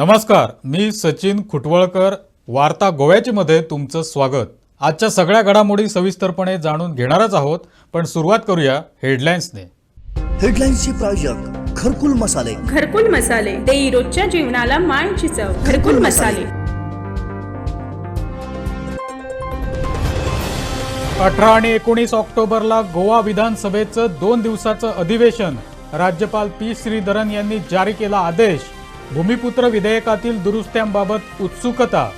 नमस्कार मी सचिन खुटवळकर. वार्ता गोव्याची मध्ये तुमचं स्वागत. आजच्या सगळ्या घडामोडी सविस्तरपणे जाणून घेणारच आहोत पण सुरुवात करूया हेडलाईन्सने. हेडलाईन्सचे प्रायोजक घरकुल मसाले. घरकुल मसाले. देई रोजच्या जीवनाला मायची चव घरकुल मसाले. अठरा आणि एकोणीस ऑक्टोबरला गोवा विधानसभेचं दोन दिवसाचं अधिवेशन. राज्यपाल पी. श्रीधरन यांनी जारी केला आदेश. भूमिपुत्र विधेयकातील दुरुस्त्यांबाबत उत्सुकता.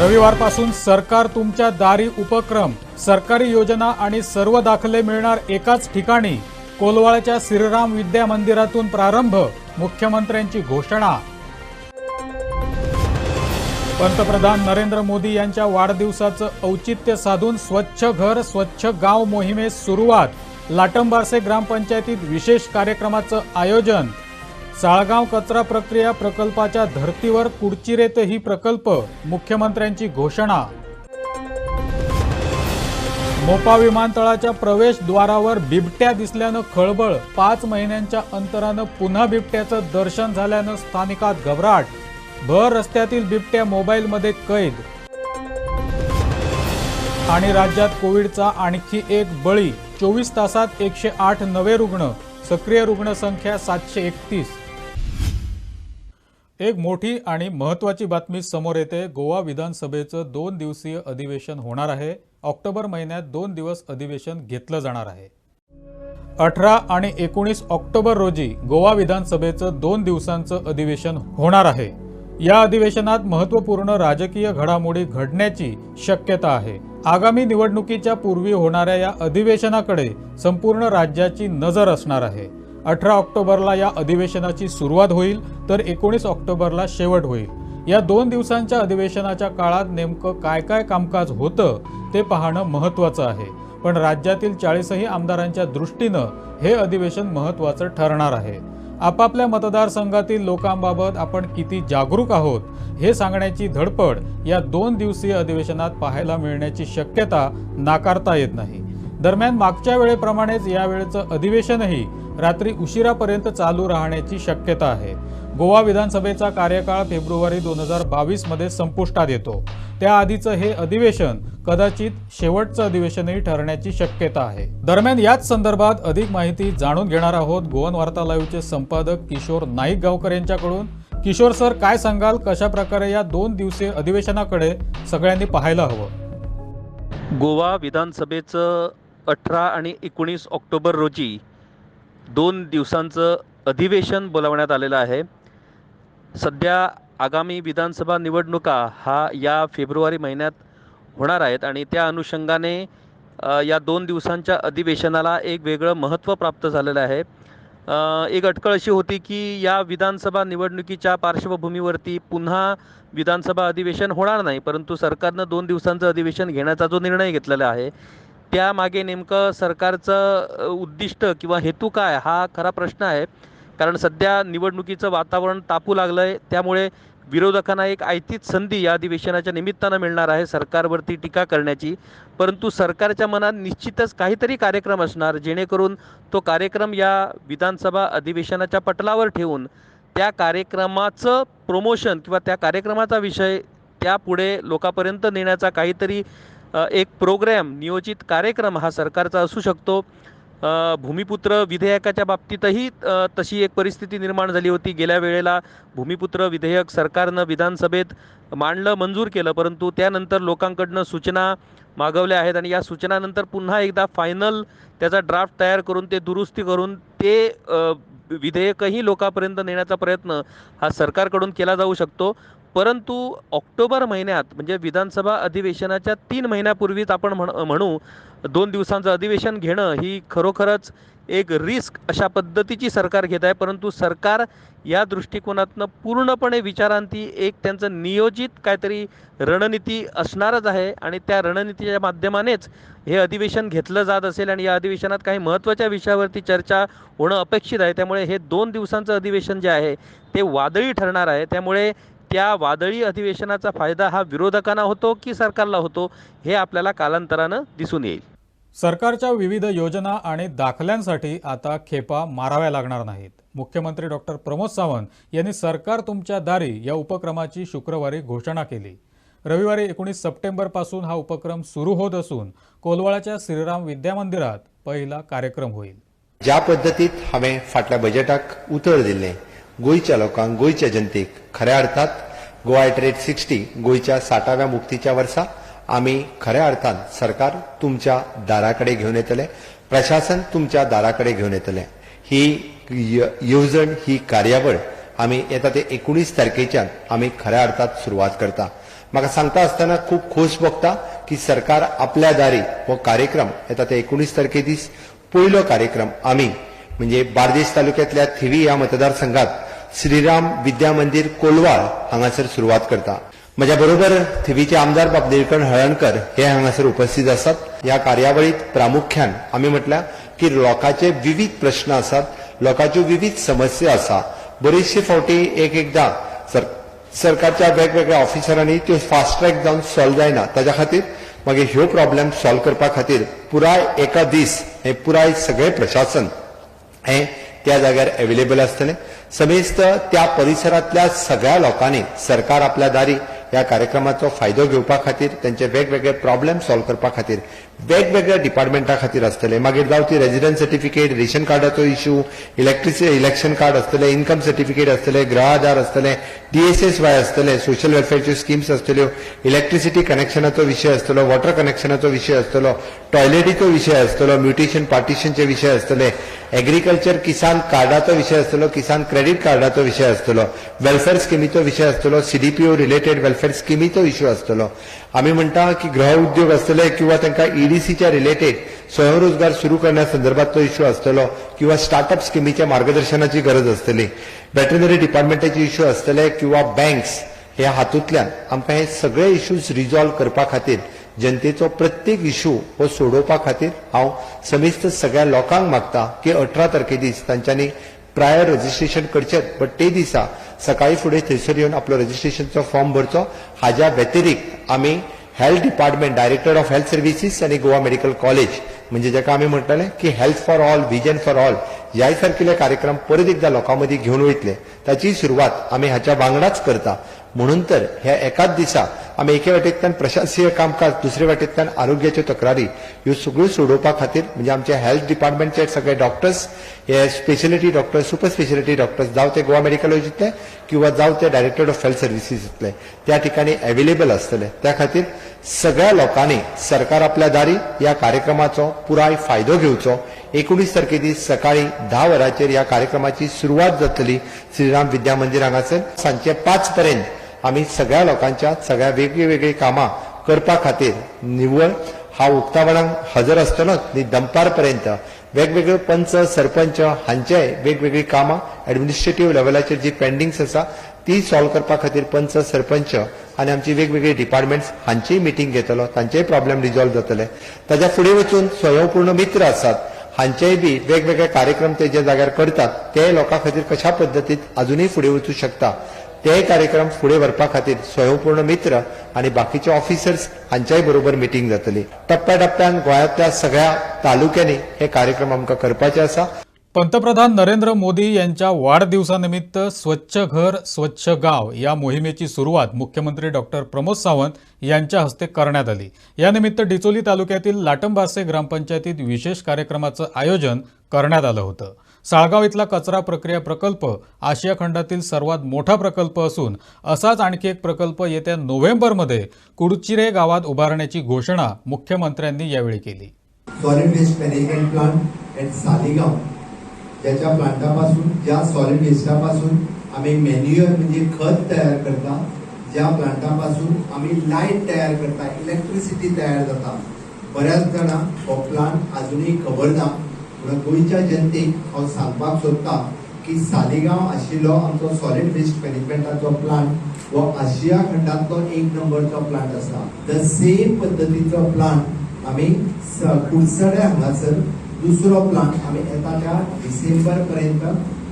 रविवारपासून सरकार तुमच्या दारी उपक्रम सरकारी योजना आणि सर्व दाखले मिळणार एकाच ठिकाणी कोलवाळच्या श्रीराम विद्या मंदिरातून प्रारंभ मुख्यमंत्र्यांची घोषणा. पंतप्रधान नरेंद्र मोदी यांच्या वाढदिवसाचं औचित्य साधून स्वच्छ घर स्वच्छ गाव मोहिमेस सुरुवात. लाटंबारसे ग्रामपंचायतीत विशेष कार्यक्रमाचं आयोजन. साळगाव कचरा प्रक्रिया प्रकल्पाच्या धर्तीवर कुडचिरेतही प्रकल्प मुख्यमंत्र्यांची घोषणा. मोपा विमानतळाच्या प्रवेशद्वारावर बिबट्या दिसल्यानं खळबळ पाच महिन्यांच्या अंतरानं पुन्हा बिबट्याचं दर्शन झाल्यानं स्थानिकात घबराट. भर रस्त्यातील बिबट्या मोबाईलमध्ये कैद. आणि राज्यात कोविडचा आणखी एक बळी. चोवीस तासात एकशे आठ नवे रुग्ण. सक्रिय रुग्णसंख्या सातशे एकतीस. एक मोठी आणि महत्त्वाची बातमी समोर येते. गोवा विधानसभेचं दोन दिवसीय अधिवेशन होणार आहे. ऑक्टोबर महिन्यात दोन दिवस अधिवेशन घेतलं जाणार आहे. अठरा आणि एकोणीस ऑक्टोबर रोजी गोवा विधानसभेचं दोन दिवसांचं अधिवेशन होणार आहे. या अधिवेशनात महत्त्वपूर्ण राजकीय घडामोडी घडण्याची शक्यता आहे. आगामी निवडणुकीच्या पूर्वी होणाऱ्या या अधिवेशनाकडे संपूर्ण राज्याची नजर असणार आहे. अठरा ऑक्टोबरला या अधिवेशनाची सुरुवात होईल तर एकोणीस ऑक्टोबरला शेवट होईल. या दोन दिवसांच्या अधिवेशनाच्या काळात नेमकं काय काय कामकाज होतं ते पाहणं महत्त्वाचं आहे. पण राज्यातील चाळीसही आमदारांच्या दृष्टीनं हे अधिवेशन महत्त्वाचं ठरणार आहे. आपापल्या मतदारसंघातील लोकांबाबत आपण किती जागरूक आहोत हे सांगण्याची धडपड या दोन दिवसीय अधिवेशनात पाहायला मिळण्याची शक्यता नाकारता येत नाही. दरम्यान मागच्या वेळेप्रमाणेच यावेळेचं अधिवेशनही रात्री उशिरापर्यंत चालू राहण्याची शक्यता आहे. गोवा विधानसभेचा कार्यकाळ फेब्रुवारी दोन हजार बावीसमध्ये संपुष्टात येतो. त्याआधीचं हे अधिवेशन कदाचित शेवटचं अधिवेशनही ठरण्याची शक्यता आहे. दरम्यान याच संदर्भात अधिक माहिती जाणून घेणार आहोत गोवन वार्ता लाईव्हचे संपादक किशोर नाईक गावकर यांच्याकडून. किशोर सर काय सांगाल? कशा प्रकारे या दोन दिवसीय अधिवेशनाकडे सगळ्यांनी पाहायला हवं? गोवा विधानसभेचं अठरा आणि एकोणीस ऑक्टोबर रोजी दोन दिवसांचं अधिवेशन बोलावण्यात आलेलं आहे. सध्या आगामी विधानसभा निवडणुका हा या फेब्रुवारी महिन्यात होणार आहेत आणि त्या अनुषंगाने या दोन दिवसांच्या अधिवेशनाला एक वेगळं महत्त्व प्राप्त झालेलं आहे. एक अटकळ अशी होती की या विधानसभा निवडणुकीच्या पार्श्वभूमीवरती पुन्हा विधानसभा अधिवेशन होणार नाही परंतु सरकारनं दोन दिवसांचं अधिवेशन घेण्याचा जो निर्णय घेतलेला आहे त्यामागे नेमकं सरकारचं उद्दिष्ट किंवा हेतू काय हा खरा प्रश्न आहे. कारण सध्या निवडणुकीचं वातावरण तापू लागलं आहे त्यामुळे विरोधकांना एक आयतीच संधी या अधिवेशनाच्या निमित्तानं मिळणार आहे सरकारवरती टीका करण्याची. परंतु सरकारच्या मनात निश्चितच काहीतरी कार्यक्रम असणार जेणेकरून तो कार्यक्रम या विधानसभा अधिवेशनाच्या पटलावर ठेवून त्या कार्यक्रमाचं प्रोमोशन किंवा त्या कार्यक्रमाचा विषय त्यापुढे लोकांपर्यंत नेण्याचा काहीतरी एक प्रोग्रॅम नियोजित कार्यक्रम हा सरकारचा असू शकतो. भूमिपुत्र विधेयकाच्या बाबतीतही तशी एक परिस्थिती निर्माण झाली होती. गेल्या वेळेला भूमिपुत्र विधेयक सरकारनं विधानसभेत मांडलं मंजूर केलं परंतु त्यानंतर लोकांकडनं सूचना मागवल्या आहेत आणि या सूचनानंतर पुन्हा एकदा फायनल त्याचा ड्राफ्ट तयार करून ते दुरुस्ती करून ते विधेयकही लोकांपर्यंत नेण्याचा प्रयत्न हा सरकारकडून केला जाऊ शकतो. परंतु ऑक्टोबर महिन्यात म्हणजे विधानसभा अधिवेशनाच्या तीन महिन्यापूर्वीच आपण म्हण म्हणू दोन दिवसांचं अधिवेशन घेणं ही खरोखरच एक रिस्क अशा पद्धतीची सरकार घेत आहे. परंतु सरकार या दृष्टिकोनातनं पूर्णपणे विचारांती एक त्यांचं नियोजित काहीतरी रणनीती असणारच आहे आणि त्या रणनीतीच्या माध्यमानेच हे अधिवेशन घेतलं जात असेल आणि या अधिवेशनात काही महत्त्वाच्या विषयावरती चर्चा होणं अपेक्षित आहे. त्यामुळे हे दोन दिवसांचं अधिवेशन जे आहे ते वादळी ठरणार आहे. त्यामुळे त्या वादळी अधिवेशनाचा फायदा हा विरोधकांना होतो की सरकारला होतो हे आपल्याला कालांतरानं दिसून येईल. सरकारच्या विविध योजना आणि दाखल्यांसाठी आता खेपा माराव्या लागणार नाहीत. मुख्यमंत्री डॉक्टर प्रमोद सावंत यांनी सरकार तुमच्या दारी या उपक्रमाची शुक्रवारी घोषणा केली. रविवारी एकोणीस सप्टेंबरपासून हा उपक्रम सुरू होत असून कोलवाळाच्या श्रीराम विद्यामंदिरात पहिला कार्यक्रम होईल. ज्या पद्दतीत हांवें फाटल्या बजेटाक उतर दिल्लें गोंयच्या लोकांक गोंयच्या जनतेक खऱ्या अर्थात गोवा एट रेट सिक्स्टी गोंयच्या साठाव्या मुक्तीच्या वर्सा आमी खऱ्या अर्थान सरकार तुमच्या दाराकडे घेवन येतले प्रशासन तुमच्या दाराकडे घेवन येतले. ही येवजण ही कार्यावळ आमी येता ते एकोणीस तारखेच्यान आमी खऱ्या अर्थात सुरवात करता. म्हाका सांगता आसतना खूब खोस भोगता की सरकार आपल्या दारी हो कार्यक्रम येता ते एकोणीस तारखे दीस पयलो कार्यक्रम आमी म्हणजे बार्देस तालुक्यातल्या थिवी ह्या मतदारसंघात श्रीराम विद्या मंदिर कोलवाळ हांगासर सुरवात करता. म्हज्या बरोबर थिवीचे आमदार बाब निळकंठ हळणकर हे हांगासर उपस्थित आसात. ह्या कार्यावळीत प्रामुख्यान आमी म्हटल्या की लोकांचे विविध प्रश्न आसात. लोकांच्यो विविध समस्या आसा. बरीचशी फावटी एक एकदां सर सरकारच्या वेगवेगळ्या ऑफिसरांनी त्यो फास्ट ट्रॅक जावन सॉल्व जायना. ताज्या खातीर मागीर ह्यो प्रॉब्लेम सॉल्व करपा खातीर पुराय एका दीस हे पुराय सगळे प्रशासन हे त्या जाग्यार अवेलेबल आसतलें समेस्त त्या परिसरातल्या सगळ्या लोकांनी सरकार आपल्या दारी ह्या कार्यक्रमाचो फायदो घेवपा खातीर त्यांचे वेगवेगळे प्रॉब्लेम सॉल्व करपा खातीर वेगवेगळ्या डिपार्टमेंटा खातीर आसतले मागीर जावं ती रेजिडंट सर्टिफिकेट रेशन कार्डाचो इश्यू इलेक्ट्रिसिटी इलेक्शन कार्ड आसतले इन्कम सर्टिफिकेट आसतले गृह आधार आसतले डीएसएस वाय आसतले सोशल वेलफेअरच्यो स्किम्स आसतल्यो इलेक्ट्रिसिटी कनेक्शनाचो विशय आसतलो वॉटर कनेक्शनाचो विशय आसतलो टॉयलेटीचो विशय आसतलो म्युटेशन पार्टिशनचे विशय आसतले एग्रीकल्चर किसान कार्डाचो विशय आसतलो किसान क्रेडिट कार्डाचो विशय आसतलो वेलफेअर स्किमीचो विशय आसतलो सीडीपीओ रिलेटेड वेलफेअर स्किमीचो इश्यू आसतलो. आमी म्हणटा की गृह उद्योग आसतले किंवा तांकां ईडीसीच्या रिलेटेड स्वयंरोजगार सुरू करण्या संदर्भातलो इश्यू आसतलो किंवा स्टार्टअप स्किमीच्या मार्गदर्शनाची गरज आसतली. वेटनरी डिपार्टमेंटाचे इश्यू आसतले किंवा बँक्स ह्या हातूंतल्यान आमकां हे सगळे इश्यूज रिजॉल्व करपा खातीर जनतेचो प्रत्येक इश्यू हो सोडोवपा खातीर हांव समेस्त सगळ्या लोकांक मागता की अठरा तारखे दीस तांच्यांनी प्रायर रजिस्ट्रेशन करचें बट ते दिसा सकाळी फुडें थंयसर येवन आपलो रजिस्ट्रेशनचो फॉर्म भरचो. हाज्या व्यतिरिक्त आमी health department director of health services आनी गोवा मेडिकल कॉलेज म्हणजे जाका आमी म्हणटले की health for all vision for all ह्याय सारकिले कार्यक्रम परत एकदा लोकां मदीं घेवन वयतले. ताची सुरवात आमी हाच्या वांगडाच करता. म्हणून तर ह्या एकाच दिसा आमी एके वाटेंतल्यान प्रशासकीय कामकाज दुसरे वाटेंतल्यान आरोग्याच्यो तक्रारी ह्यो सगळ्यो सोडोवपा खातीर म्हणजे आमचे हेल्थ डिपार्टमेंटचे सगळे डॉक्टर्स हे speciality doctors super speciality doctors जावं ते गोवा मेडिकल कॉलेजींतले किंवा जावं ते डायरेक्टर ऑफ हेल्थ सर्व्हिसीसतले त्या ठिकाणी अवेलेबल आसतले त्या खातीर सगळ्या लोकांनी सरकार आपल्या दारी या कार्यक्रमाचो पुराय फायदो घेवचो. एकोणीस तारखे दीस सकाळी धा वरांचेर ह्या कार्यक्रमाची सुरवात जातली श्रीराम विद्या मंदिर हांगासर सांजचे पांच पर्यंत आमी सगळ्या लोकांच्या सगळ्या वेगळी वेगळी कामां करपा खातीर निव्वळ हा उक्तावणाक हजर आसतलोच न्ही दनपार पर्यंत वेगवेगळे पंच सरपंच हांचेय वेगवेगळी कामां एडमिनिस्ट्रेटिव्ह लेवलाचेर जी पेंडिंग्स आसा ती सॉल्व करपा खातीर पंच सरपंच आनी आमची वेगवेगळी डिपार्टमेंट्स हांचीय मिटींग घेतलो तांचेय प्रॉब्लेम रिजॉल्व जातले. ताच्या फुडें वचून स्वयंपूर्ण मित्र आसात हांचेय बी वेगवेगळे कार्यक्रम ते जे जाग्यार करतात ते लोकां खातीर कशा पद्दतीत अजूनय फुडें वचूंक शकता तेही कार्यक्रम फुडें व्हरपा खातीर स्वयंपूर्ण मित्र आनी बाकीचे ऑफिसर्स हांच्याय बरोबर मिटींग जातली. टप्प्या टप्प्यान गोंयांतल्या सगळ्या तालुक्यांनी हे कार्यक्रम आमकां करपाचे आसा. पंतप्रधान नरेंद्र मोदी यांच्या वाढदिवसानिमित्त स्वच्छ घर स्वच्छ गाव या मोहिमेची सुरुवात मुख्यमंत्री डॉक्टर प्रमोद सावंत यांच्या हस्ते करण्यात आली. यानिमित्त डिचोली तालुक्यातील लाटंबासे ग्रामपंचायतीत विशेष कार्यक्रमाचं आयोजन करण्यात आलं होतं. साळगाव इथला कचरा प्रक्रिया प्रकल्प आशिया खंडातील सर्वात मोठा प्रकल्प असून असाच आणखी एक प्रकल्प येत्या नोव्हेंबरमध्ये कुडचिरे गावात उभारण्याची घोषणा मुख्यमंत्र्यांनी यावेळी केली. Solid waste management plant at Saligao ज्याच्या प्लांटापासून ज्या सॉलिड वेस्टापासून आम्ही मॅन्युअर म्हणजे खत तयार करता ज्या प्लांटापासून आम्ही लाइट तयार करता इलेक्ट्रिसिटी तयार जाता बऱ्याच जाणांक हो प्लांट अजूनही खबर ना म्हणून गोंयच्या जनतेक हांव सांगपाक सोदतां की सालिगांव आशिल्लो आमचो सॉलिड वेस्ट मॅनेजमेंटाचो प्लांट हो आशिया खंडांतलो एक नंबरचो प्लांट आसा. द सेम पद्दतीचो प्लांट आमी कुडसडे हांगासर दुसरो प्लांट आमी येता त्या डिसेंबर पर्यंत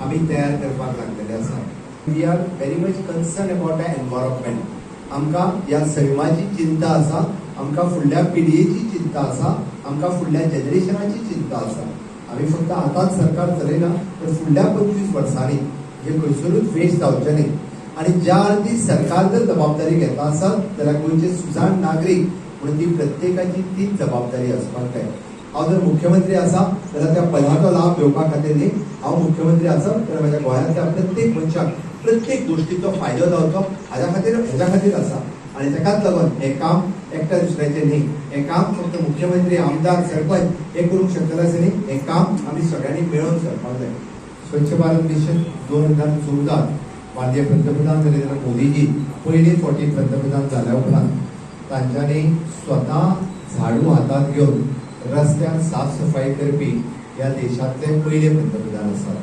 आमी तयार करपाक लागलेले आसा. We are very much concern about the environment आमकां ह्या सैमाची चिंता आसा आमकां फुडल्या पिडयेची चिंता आसा आमकां फुडल्या जनरेशनाची चिंता आसा. आम्ही फक्त आताच सरकार चलयना तर फुडल्या पंचवीस वर्सांनी हे खंयसरूच वेस्ट जावचे न्ही. आणि ज्या अर्थी सरकार जर जबाबदारी घेता आसा जाल्यार गोंयचे सुजाण नागरीक म्हणून ती प्रत्येकाची तीच जबाबदारी असपाक जाय हांव जर मुख्यमंत्री आसा जाल्यार त्या पदाचो लाभ घेवपा खातीर न्ही. हांव मुख्यमंत्री आसप जाल्यार म्हाज्या गोंयांतल्या प्रत्येक मनशाक प्रत्येक गोष्टीचो फायदो जावचो हाज्या खातीर हेज्या खातीर आसा आणि ताकाच लागून हे काम एकट्या दुसऱ्याचे न्ही. हे काम फक्त मुख्यमंत्री आमदार सरपंच हे करूंक शकतले अशें न्ही. हे काम आम्ही सगळ्यांनी मेळून करपाक जाय स्वच्छ भारत मिशन दोन हजार चौदा माननीय पंतप्रधान नरेंद्र मोदीजी पयलीं फावटी पंतप्रधान जाल्या उपरांत तांच्यांनी स्वता झाडू हातांत घेवन रस्त्यार साफसफाई करपी ह्या देशांतले पयले पंतप्रधान असतात.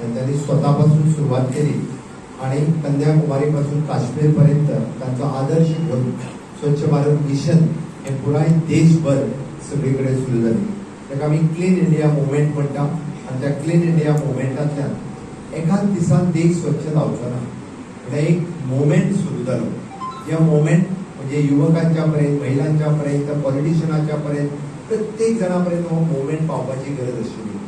तांच्यांनी स्वता पासून सुरवात केली आणि कन्याकुमारीपासून पासून काश्मीर पर्यंत तांचो आदर्श घेऊन स्वच्छ भारत मिशन हे पुराय देशभर सगळीकडे सुरू झाले. ताका आमी क्लीन इंडिया मुवमेंट म्हणटा आणि त्या क्लीन इंडिया मुवमेंटांतल्यान एकाच दिसान देश स्वच्छ जावचो ना. म्हणजे एक मुवमेंट सुरू जालो या मुवमेंट म्हणजे युवकांच्या पर्यंत महिलांच्या पर्यंत पॉलिटिशियनाच्या पर्यंत प्रत्येक जणा पर्यंत हो मुवमेंट पावपाची गरज आशिल्ली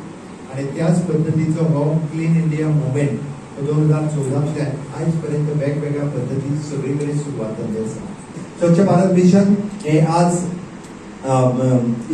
आणि त्याच पद्धतीचो हो क्लीन इंडिया मुवमेंट दोन हजार चौदांतल्यान आयज पर्यंत वेगवेगळ्या पद्धतीन सगळीकडे सुरवात जाल्ली आसा स्वच्छ भारत मिशन हे आज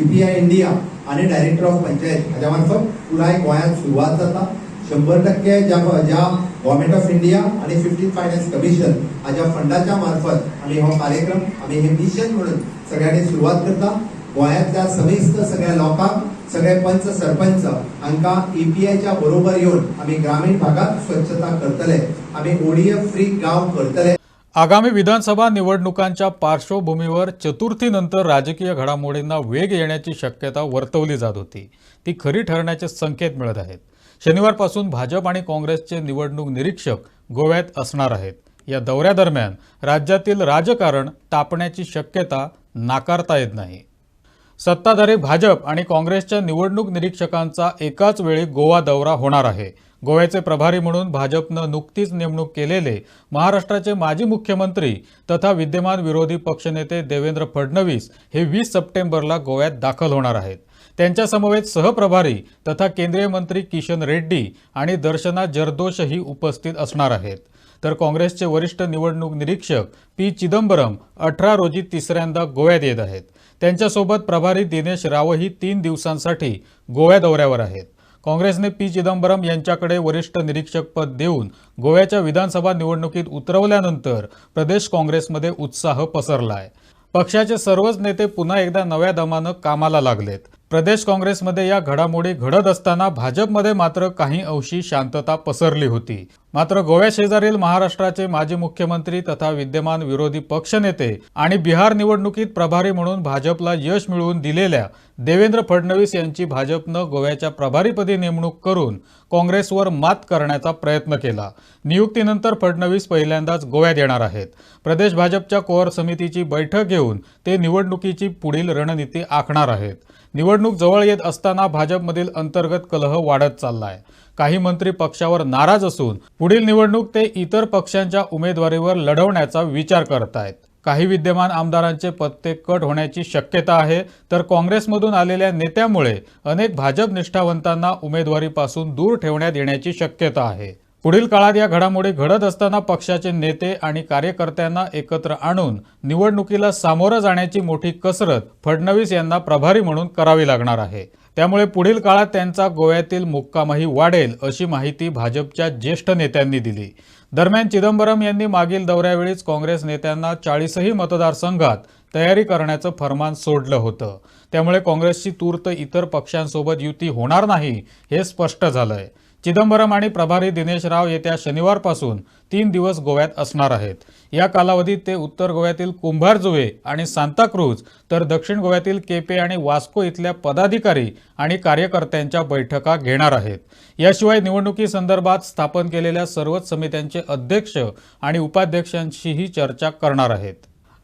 ईपीआय इंडिया आणि डायरेक्टर ऑफ पंचायत हाच्या मार्फत पुराय गोंयांत सुरवात जाता शंभर टक्के ज्या ज्या गव्हर्मेंट ऑफ इंडिया आणि फिफ्टीन फायनान्स कमिशन हाच्या फंडाच्या मार्फत आम्ही हो कार्यक्रम आम्ही हे मिशन म्हणून सगळ्यांनी सुरवात करता. गोंयांतल्या समिस्त सगळ्या लोकांक सगळे पंच सरपंच हांकां ईपीआयच्या बरोबर येवन आम्ही ग्रामीण भागात स्वच्छता करतले. आम्ही ओडीएफ फ्री गांव करतले. आगामी विधानसभा निवडणुकांच्या पार्श्वभूमीवर चतुर्थीनंतर राजकीय घडामोडींना वेग येण्याची शक्यता वर्तवली जात होती. ती खरी ठरण्याचे संकेत मिळत आहेत. शनिवारपासून भाजप आणि काँग्रेसचे निवडणूक निरीक्षक गोव्यात असणार आहेत. या दौऱ्यादरम्यान राज्यातील राजकारण तापण्याची शक्यता नाकारता येत नाही. सत्ताधारी भाजप आणि काँग्रेसच्या निवडणूक निरीक्षकांचा एकाच वेळी गोवा दौरा होणार आहे. गोव्याचे प्रभारी म्हणून भाजपनं नुकतीच नेमणूक केलेले महाराष्ट्राचे माजी मुख्यमंत्री तथा विद्यमान विरोधी पक्षनेते देवेंद्र फडणवीस हे वीस सप्टेंबरला गोव्यात दाखल होणार आहेत. त्यांच्यासमवेत सहप्रभारी तथा केंद्रीय मंत्री किशन रेड्डी आणि दर्शना जरदोशही उपस्थित असणार आहेत. तर काँग्रेसचे वरिष्ठ निवडणूक निरीक्षक पी चिदंबरम अठरा रोजी तिसऱ्यांदा गोव्यात येत आहेत. त्यांच्यासोबत प्रभारी दिनेश रावही तीन दिवसांसाठी गोव्या दौऱ्यावर आहेत. काँग्रेसने पी चिदंबरम यांच्याकडे वरिष्ठ निरीक्षक पद देऊन गोव्याच्या विधानसभा निवडणुकीत उतरवल्यानंतर प्रदेश काँग्रेसमध्ये उत्साह पसरला आहे पक्षाचे सर्वच नेते पुन्हा एकदा नव्या दमानं कामाला लागलेत. प्रदेश काँग्रेसमध्ये या घडामोडी घडत असताना भाजपमध्ये मात्र काही अंशी शांतता पसरली होती. मात्र गोव्या शेजारील महाराष्ट्राचे माजी मुख्यमंत्री तथा विद्यमान विरोधी पक्षनेते आणि बिहार निवडणुकीत प्रभारी म्हणून भाजपला यश मिळवून दिलेल्या देवेंद्र फडणवीस यांची भाजपनं गोव्याच्या प्रभारीपदी नेमणूक करून काँग्रेसवर मात करण्याचा प्रयत्न केला. नियुक्तीनंतर फडणवीस पहिल्यांदाच गोव्यात येणार आहेत. प्रदेश भाजपच्या कोअर समितीची बैठक घेऊन ते निवडणुकीची पुढील रणनीती आखणार आहेत. निवडणूक जवळ येत असताना भाजपमधील अंतर्गत कलह वाढत चालला आहे काही मंत्री पक्षावर नाराज असून पुढील निवडणूक ते इतर पक्षांच्या उमेदवारीवर लढवण्याचा विचार करत आहेत काही विद्यमान आमदारांचे पत्ते कट होण्याची शक्यता आहे तर काँग्रेसमधून आलेल्या नेत्यामुळे अनेक भाजप निष्ठावंतांना उमेदवारीपासून दूर ठेवण्यात येण्याची शक्यता आहे. पुढील काळात या घडामोडी घडत असताना पक्षाचे नेते आणि कार्यकर्त्यांना एकत्र आणून निवडणुकीला सामोरं जाण्याची मोठी कसरत फडणवीस यांना प्रभारी म्हणून करावी लागणार आहे. त्यामुळे पुढील काळात त्यांचा गोव्यातील मुक्कामही वाढेल अशी माहिती भाजपच्या ज्येष्ठ नेत्यांनी दिली. दरम्यान चिदंबरम यांनी मागील दौऱ्यावेळीच काँग्रेस नेत्यांना चाळीसही मतदारसंघात तयारी करण्याचं फरमान सोडलं होतं. त्यामुळे काँग्रेसची तूर्त इतर पक्षांसोबत युती होणार नाही हे स्पष्ट झालंय. चिदंबरम आणि प्रभारी दिनेश राव येत्या शनिवारपासून तीन दिवस गोव्यात असणार आहेत. या कालावधीत ते उत्तर गोव्यातील कुंभारजुवे आणि सांताक्रूज तर दक्षिण गोव्यातील केपे आणि वास्को इथल्या पदाधिकारी आणि कार्यकर्त्यांच्या बैठका घेणार आहेत. याशिवाय निवडणुकीसंदर्भात स्थापन केलेल्या सर्वच समित्यांचे अध्यक्ष आणि उपाध्यक्षांशीही चर्चा करणार आहेत.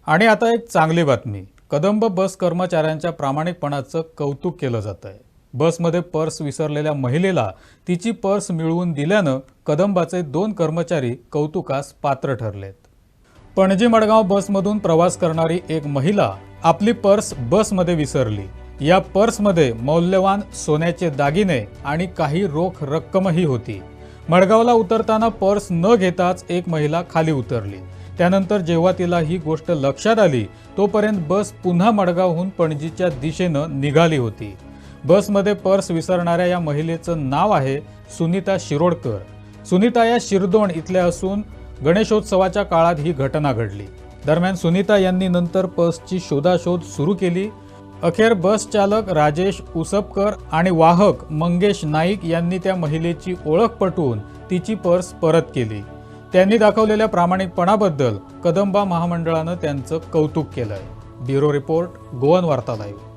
आणि आता एक चांगली बातमी. कदंब बस कर्मचाऱ्यांच्या प्रामाणिकपणाचं कौतुक केलं जात आहे बसमध्ये पर्स विसरलेल्या महिलेला तिची पर्स मिळवून दिल्यानं कदंबाचे दोन कर्मचारी कौतुकास पात्र ठरलेत. पणजी मडगाव बसमधून प्रवास करणारी एक महिला आपली पर्स बसमध्ये विसरली. या पर्समध्ये मौल्यवान सोन्याचे दागिने आणि काही रोख रक्कमही होती. मडगावला उतरताना पर्स न घेताच एक महिला खाली उतरली. त्यानंतर जेव्हा तिला ही गोष्ट लक्षात आली तोपर्यंत बस पुन्हा मडगावहून पणजीच्या दिशेनं निघाली होती. बसमध्ये पर्स विसरणाऱ्या या महिलेचं नाव आहे सुनीता शिरोडकर. सुनीता या शिरदोण इथल्या असून गणेशोत्सवाच्या काळात ही घटना घडली. दरम्यान सुनीता यांनी नंतर पर्सची शोधाशोध सुरू केली. अखेर बस चालक राजेश उसपकर आणि वाहक मंगेश नाईक यांनी त्या महिलेची ओळख पटवून तिची पर्स परत केली. त्यांनी दाखवलेल्या प्रामाणिकपणाबद्दल कदंबा महामंडळानं त्यांचं कौतुक केलंय. Bureau report Goan Varta live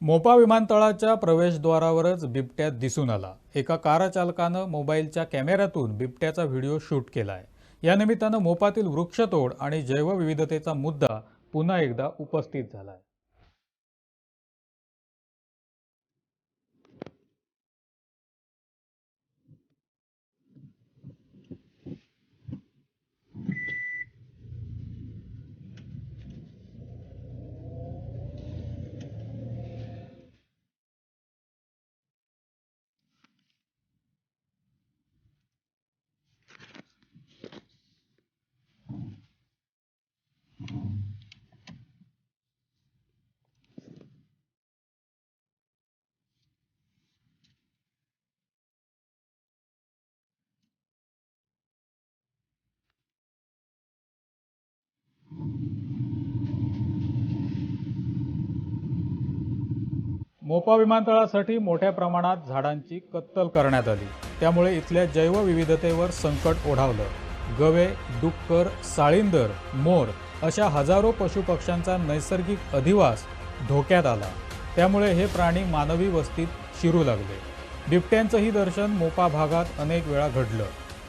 Mopa विमानतळाच्या प्रवेशद्वारावरच बिबट्या दिसून आला. एका कारचालकानं मोबाईलच्या कॅमेऱ्यातून बिबट्याचा व्हिडिओ शूट केलाय. या निमित्तानं मोपातील वृक्षतोड आणि जैवविविधतेचा मुद्दा पुन्हा एकदा उपस्थित झालाय. मोपा विमानतळासाठी मोठ्या प्रमाणात झाडांची कत्तल करण्यात आली. त्यामुळे इथल्या जैवविविधतेवर संकट ओढावलं. गवे डुक्कर साळींदर मोर अशा हजारो पशुपक्ष्यांचा नैसर्गिक अधिवास धोक्यात आला. त्यामुळे हे प्राणी मानवी वस्तीत शिरू लागले. बिबट्यांचंही दर्शन मोपा भागात अनेक वेळा घडलं.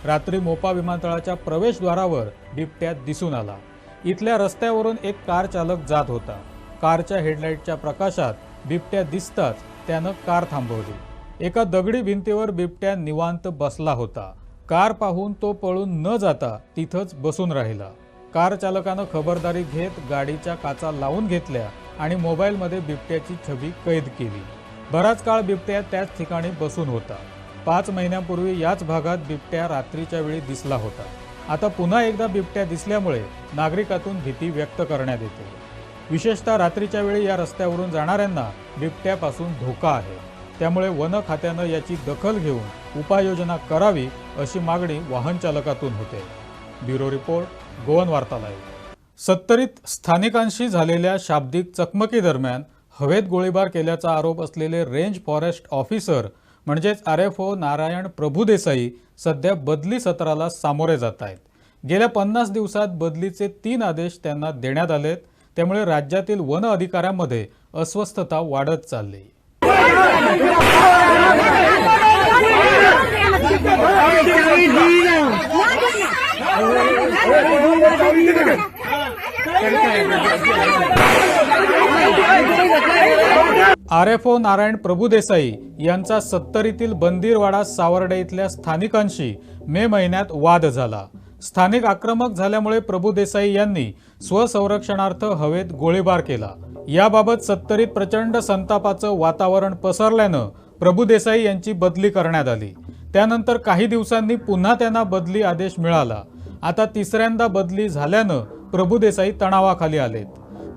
रात्री मोपा विमानतळाच्या प्रवेशद्वारावर बिबट्यात दिसून आला. इथल्या रस्त्यावरून एक कार चालक जात होता. कारच्या हेडलाईटच्या प्रकाशात बिबट्या दिसताच त्यानं कार थांबवली. एका दगडी भिंतीवर बिबट्या निवांत बसला होता. कार पाहून तो पळून न जाता तिथंच बसून राहिला. कार चालकानं खबरदारी घेत गाडीच्या काचा लावून घेतल्या आणि मोबाईलमध्ये बिबट्याची छबी कैद केली. बराच काळ बिबट्या त्याच ठिकाणी बसून होता. पाच महिन्यांपूर्वी याच भागात बिबट्या रात्रीच्या वेळी दिसला होता. आता पुन्हा एकदा बिबट्या दिसल्यामुळे नागरिकातून भीती व्यक्त करण्यात येते. विशेषतः रात्रीच्या वेळी या रस्त्यावरून जाणाऱ्यांना बिबट्यापासून धोका आहे. त्यामुळे वन खात्यानं याची दखल घेऊन उपाययोजना करावी अशी मागणी वाहन चालकातून होते. Bureau report Goan Vartalay. सत्तरीत स्थानिकांशी झालेल्या शाब्दिक चकमकीदरम्यान हवेत गोळीबार केल्याचा आरोप असलेले रेंज फॉरेस्ट ऑफिसर म्हणजेच R F O Narayan Prabhudesai सध्या बदली सत्राला सामोरे जात आहेत. गेल्या पन्नास दिवसात बदलीचे तीन आदेश त्यांना देण्यात आलेत. त्यामुळे राज्यातील वन अधिकाऱ्यांमध्ये अस्वस्थता वाढत चालली. R F O Narayan Prabhudesai यांचा सत्तरीतील बंदिरवाडा सावर्डे इथल्या स्थानिकांशी मे महिन्यात वाद झाला. स्थानिक आक्रमक झाल्यामुळे प्रभुदेसाई यांनी स्वसंरक्षणार्थ हवेत गोळीबार केला. याबाबत सत्तरीत प्रचंड संतापाचं वातावरण पसरल्यानं प्रभुदेसाई यांची बदली करण्यात आली. त्यानंतर काही दिवसांनी पुन्हा त्यांना बदली आदेश मिळाला. आता तिसऱ्यांदा बदली झाल्यानं प्रभुदेसाई तणावाखाली आलेत.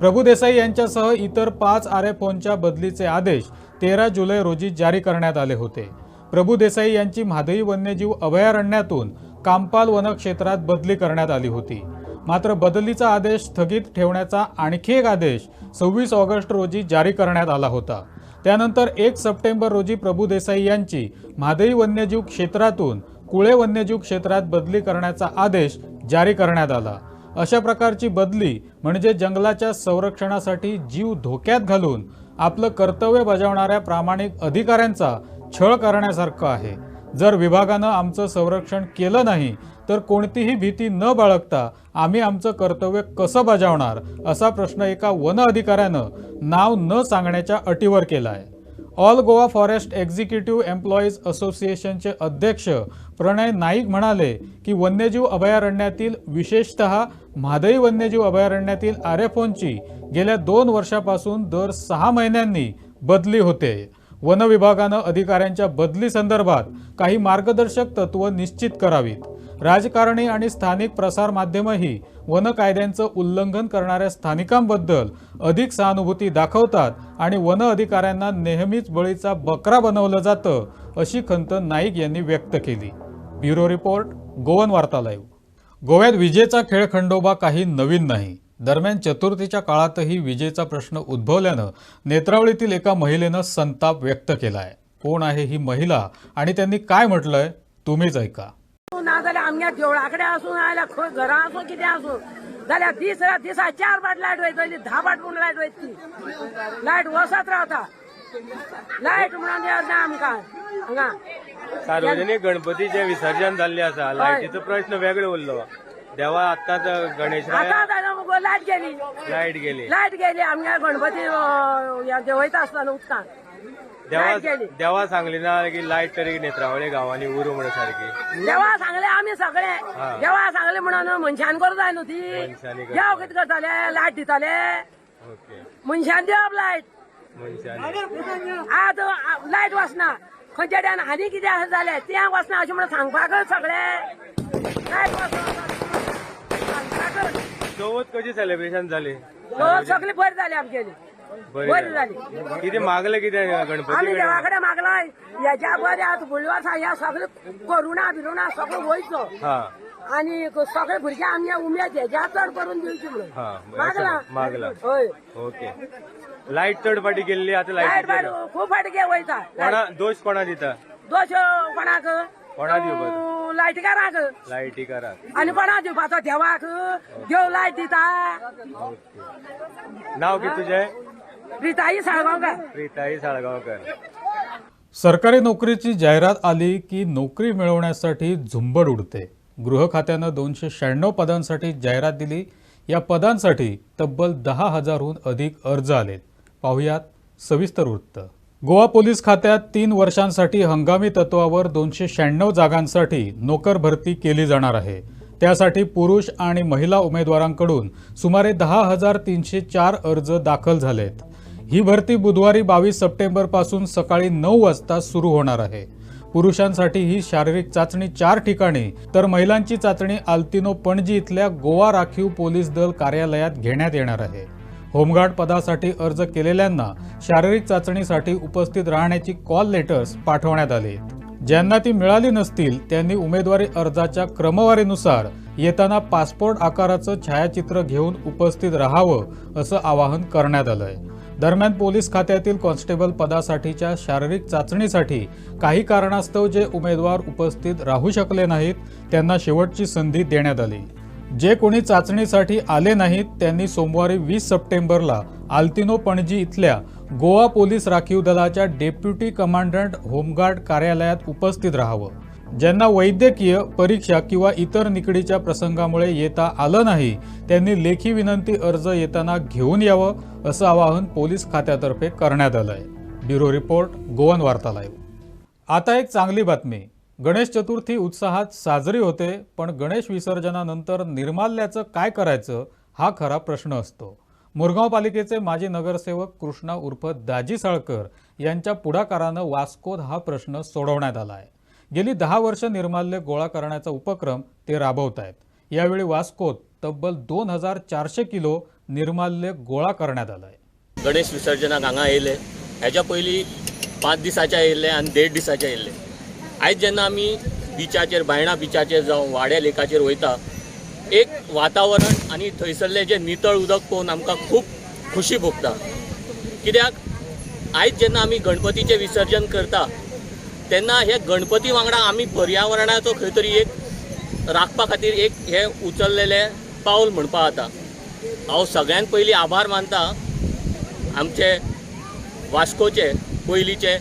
प्रभुदेसाई यांच्यासह इतर पाच आर एफ ओनच्या बदलीचे आदेश तेरा जुलै रोजी जारी करण्यात आले होते. प्रभुदेसाई यांची म्हादई वन्यजीव अभयारण्यातून कामपाल वनक्षेत्रात बदली करण्यात आली होती. मात्र बदलीचा आदेश स्थगित ठेवण्याचा आणखी एक आदेश सव्वीस ऑगस्ट रोजी जारी करण्यात आला होता. त्यानंतर एक सप्टेंबर रोजी प्रभुदेसाई यांची म्हादई वन्यजीव क्षेत्रातून कुळे वन्यजीव क्षेत्रात बदली करण्याचा आदेश जारी करण्यात आला. अशा प्रकारची बदली म्हणजे जंगलाच्या संरक्षणासाठी जीव धोक्यात घालून आपलं कर्तव्य बजावणाऱ्या प्रामाणिक अधिकाऱ्यांचा छळ करण्यासारखं आहे. जर विभागानं आमचं संरक्षण केलं नाही तर कोणतीही भीती न बाळगता आम्ही आमचं कर्तव्य कसं बजावणार असा प्रश्न एका वन अधिकाऱ्यानं नाव न सांगण्याच्या अटीवर केला आहे all Goa forest executive employees असोसिएशनचे अध्यक्ष प्रणय नाईक म्हणाले की वन्यजीव अभयारण्यातील विशेषतः म्हादई वन्यजीव अभयारण्यातील आरेफोनची गेल्या दोन वर्षापासून दर सहा महिन्यांनी बदली होते. वन विभागानं अधिकाऱ्यांच्या बदली संदर्भात काही मार्गदर्शक तत्व निश्चित करावीत. राजकारणी आणि स्थानिक प्रसारमाध्यमही वन कायद्यांचं उल्लंघन करणाऱ्या स्थानिकांबद्दल अधिक सहानुभूती दाखवतात आणि वन अधिकाऱ्यांना नेहमीच बळीचा बकरा बनवलं जातं अशी खंत नाईक यांनी व्यक्त केली. Bureau report Goan Varta live गोव्यात विजेचा खेळ खंडोबा काही नवीन नाही. दरम्यान चतुर्थीच्या काळातही विजेचा प्रश्न उद्भवल्यानं नेत्रावळीतील एका महिलेनं संताप व्यक्त केला आहे कोण आहे ही महिला आणि त्यांनी काय म्हटलंय तुम्हीच ऐका. जाल्यार आमच्या देवळा कडेन आसूं नाजाल्यार खंय घरा आसूं कितें आसूं जाल्यार दीस दिसा चार फाट लायट वयतली धा फाट पूण लायट वयतली लायट वसत रावता लायट म्हणून ना आमकां. हांगा सार्वजनिक गणपतीचे विसर्जन जाल्ले आसा लायटीचो प्रश्न वेगळो उरलो देवा आतांच आतां मुगो लायट गेली. लायट गेली. लायट गेली. आमच्या गणपती देवयता आसतना उदकांत देवा. देवा सांगली ना की लायट तरी नेत्रावळे गांवांनी उरू म्हणून सारखी. देवा सांगले आमी सगळे. देवा सांगले म्हणून मनशान करूं जाय न्हू ती मनशांनी करता. देव कितें करताले लायट दिताले. ओके. मनशान दिवप लायट मनशांनी आज लायट वचना खंयच्या टायम आनी कितें आसा जालें तें वचना अशें म्हणून सांगपाकच सगळें. लायट वचना सांगपाकच चवथ कशी सेलिब्रेशन जाली लोक सगळी बरी जाली आमगेली बरी कितें मागले कितें गणपती आमी कडेन? देवा कडेन मागलाय. बरें आतां फुडल्या वर्सा ह्या सगळें करुणा बिरुणा सगळें वयचो हा. आणि सगळे भुरगे आमच्या उमेद हेच्या चड करून दिवची म्हणून. हा, मागला. मागला. हय. ओके. लायट चड फाटी गेल्ली आतां लायट लायट बायट खूब फाटके वयता कोणा दोश कोणा दिता दोश कोणाक? कोणा दिवपाचो अं, लायटीकाराक लायटीकाराक आणि कोणा दिवपाचो देवाक. देव लायट दिता. नाव कितें तुजें रिताई साळगांवकार. प्रीताई साळगांवकर. सरकारी नोकरीची जाहिरात आली की नोकरी मिळवण्यासाठी झुंबड उडते. गृह खात्यानं दोनशे शहाण्णव पदांसाठी जाहिरात दिली. या पदांसाठी तब्बल दहा हजारहून अधिक अर्ज आलेत. पाहुयात सविस्तर वृत्त. गोवा पोलीस खात्यात तीन वर्षांसाठी हंगामी तत्वावर दोनशे शहाण्णव जागांसाठी नोकर भरती केली जाणार आहे. त्यासाठी पुरुष आणि महिला उमेदवारांकडून सुमारे दहा हजार तीनशे चार अर्ज दाखल झालेत. ही भरती बुधवारी बावीस सप्टेंबरपासून सकाळी नऊ वाजता सुरू होणार आहे. पुरुषांसाठी ही शारीरिक चाचणी चार ठिकाणी तर महिलांची चाचणी आल्तिनो पणजी इथल्या गोवा राखीव पोलीस दल कार्यालयात घेण्यात येणार आहे. होमगार्ड पदासाठी अर्ज केलेल्यांना शारीरिक चाचणीसाठी उपस्थित राहण्याची कॉल लेटर्स पाठवण्यात आले. ज्यांना ती मिळाली नसतील त्यांनी उमेदवारी अर्जाच्या क्रमवारीनुसार येताना पासपोर्ट आकाराचं छायाचित्र घेऊन उपस्थित राहावं असं आवाहन करण्यात आलंय. दरम्यान पोलीस खात्यातील कॉन्स्टेबल पदासाठीच्या शारीरिक चाचणीसाठी काही कारणास्तव जे उमेदवार उपस्थित राहू शकले नाहीत त्यांना शेवटची संधी देण्यात आली. जे कोणी चाचणीसाठी आले नाहीत त्यांनी सोमवारी वीस सप्टेंबरला आल्तिनो पणजी इथल्या गोवा पोलीस राखीव दलाच्या डेप्युटी कमांडंट होमगार्ड कार्यालयात उपस्थित राहावं. ज्यांना वैद्यकीय परीक्षा किंवा इतर निकडीच्या प्रसंगामुळे येता आलं नाही त्यांनी लेखी विनंती अर्ज येताना घेऊन यावं असं आवाहन पोलीस खात्यातर्फे करण्यात आलं आहे bureau report Goan Varta live आता एक चांगली बातमी. गणेश चतुर्थी उत्साहात साजरी होते पण गणेश विसर्जनानंतर निर्माल्याचं काय करायचं हा खरा प्रश्न असतो. मुरगाव पालिकेचे माजी नगरसेवक कृष्णा उर्फ दाजी साळकर यांच्या पुढाकारानं वास्कोत हा प्रश्न सोडवण्यात आला आहे गेली दहा वर्ष निर्माल्य गोळा करण्याचा उपक्रम ते राबवत आहेत यावेळी वास्कोत तब्बल दोन हजार चारशे किलो निर्माल्य गोळा करण्यात आलं आहे गणेश विसर्जनाक हांगा येयले. हेच्या पयलीं पांच दिसाचे येयले आनी देड दिसाचे येयले. आयज जेन्ना आमी बिचाचेर बायणा बिचाचेर जावं वाड्या लेकाचेर वयता एक वातावरण आनी थंयसरले जें नितळ उदक पळोवन आमकां खूब खुशी भोगता. कित्याक? आयज जेन्ना आमी गणपतीचें विसर्जन करता तेन्ना हे गणपती वांगडा आमी पर्यावरणाचो खंय तरी एक राखपा खातीर एक हे उचललेलें पावल म्हणपा जाता हांव सगळ्यांत पयलीं आभार मानता आमचे वास्कोचे पयलींचे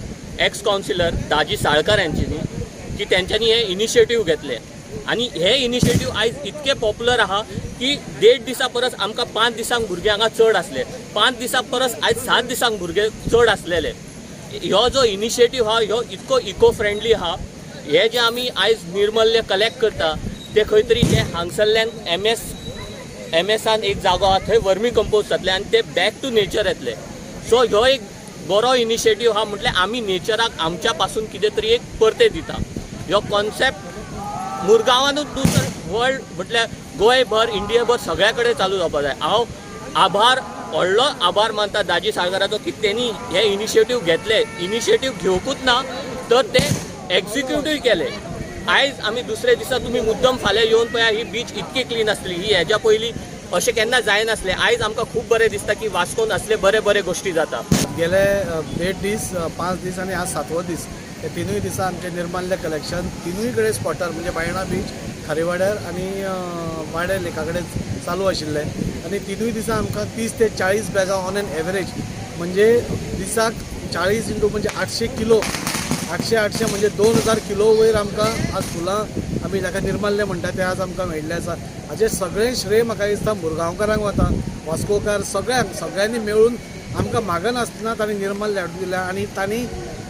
एक्स कावन्सिलर दाजी साळकार यांची न्ही की तेंच्यांनी हे इनिशिएटीव घेतले. आनी हे इनिशिएटीव आयज इतके पॉप्युलर आहा की देड दिसा परस आमकां पांच दिसांक भुरगे हांगा चड आसले. पांच दिसां परस आयज सात दिसांक भुरगे चड आसलेले. ह्यो जो इनिशिएटीव आहा ह्यो इतको इको फ्रेंडली आहा हे जे आमी आयज निर्मल्य कलेक्ट करता ते खंय तरी हे हांगसरल्यान एम एस एम एसान एक जागो आहा थंय वर्मी कंपोस्ट जातले आनी ते बॅक टू नेचर येतले. सो ह्यो एक बरो इनिशिएटीव हा म्हटल्यार आमी नेचराक आमच्या पासून कितें तरी एक परते दिता. ह्यो कॉन्सेप्ट मुरगांवानूच दुसरो वर्ल्ड म्हटल्यार गोंयभर इंडियाभर सगळ्या कडेन चालू जावपाक जाय. हांव आभार व्हडलो आभार मानता दाजी साळकाराचो की तेणी हे इनिशिएटीव घेतले. इनिशिएटीव घेवकूच ना तर ते एक्झिक्युटीव केले. आयज आमी दुसरे दिसा तुमी मुद्दम फाल्यां येवन पळया ही बीच इतकी क्लीन आसली ही हेज्या पयलीं अशें केन्ना जायनासलें आयज आमकां खूब बरें दिसता की वास्कोन असले बरे बरे गोश्टी जाता. गेले देड दीस पांच दीस आनी आज सातवो दीस. हे तिनूय दिसा आमचे निर्माल्य कलेक्शन तिनूय कडेन स्पॉटार म्हणजे बायणा बीच खारेवाड्यार आनी वाड्यार लेखा कडेन चालू आशिल्ले आनी तिनूय दिसा आमकां तीस ते चाळीस बॅगां ऑन एन एवरेज म्हणजे दिसाक चाळीस इंटू म्हणजे आठशे किलो आठशे आठशे म्हणजे दोन हजार किलो वयर आमकां आज फुलां आमी जाका निर्माल्य म्हणटा ते आज आमकां मेळिल्ले आसा. हाचें सगळें श्रेय म्हाका दिसता मुरगांवकारांक वता वास्कोकार सगळ्यांक सगळ्यांनी मेळून आमकां मागनासतना तांणी निर्माल्य हाडून दिल्या आनी तांणी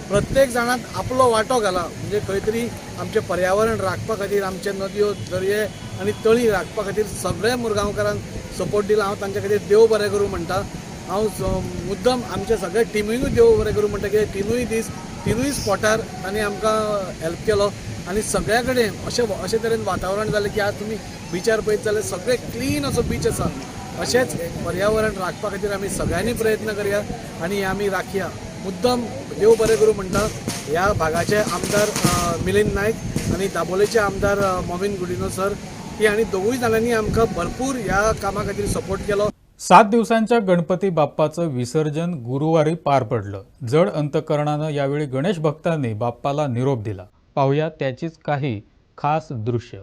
प्रत्येक जाणांक आपलो वांटो घाला. म्हणजे खंय तरी आमचें पर्यावरण राखपा खातीर आमचे नदयो दर्ये आनी तळी राखपा खातीर सगळ्या मुरगांवकारांक सपोर्ट दिला. हांव तांचे खातीर देव बरें करूं म्हणटा. हांव मुद्दम आमचे सगळे टिमीकूय देव बरें करूं म्हणटा. कित्याक तिनूय दीस तिनूय स्पॉटार तांणी आमकां हेल्प केलो. आनी सगळ्या कडेन अशें अशे तरेन वातावरण जालें की आज तुमी बिचार पळयत जाल्यार सगळें क्लीन असो बीच आसा. अशेंच पर्यावरण राखपा खातीर आमी सगळ्यांनी प्रयत्न करया. आनी आमी राखया. मुद्दम देव बरें करू म्हणटा ह्या भागाचे आमदार मिलिंद नायक आनी दाबोलेचे आमदार मोमीन गुडिनो सर ही आनी दोगूय जाणांनी आमकां भरपूर ह्या कामा खातीर सपोर्ट केलो. सात दिवसांच्या गणपती बाप्पाचं विसर्जन गुरुवारी पार पडलं. जड अंतकरणानं यावेळी गणेश भक्तांनी बाप्पाला निरोप दिला. पाहूया त्याचीच काही खास दृश्य.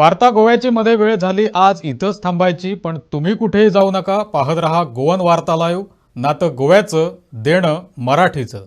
वार्ता गोव्याची मध्ये वेळ झाली आज इथंच थांबायची पण तुम्ही कुठेही जाऊ नका पाहत रहा गोवन वार्ता लाईव्ह नातं गोव्याचं देणं मराठीचं.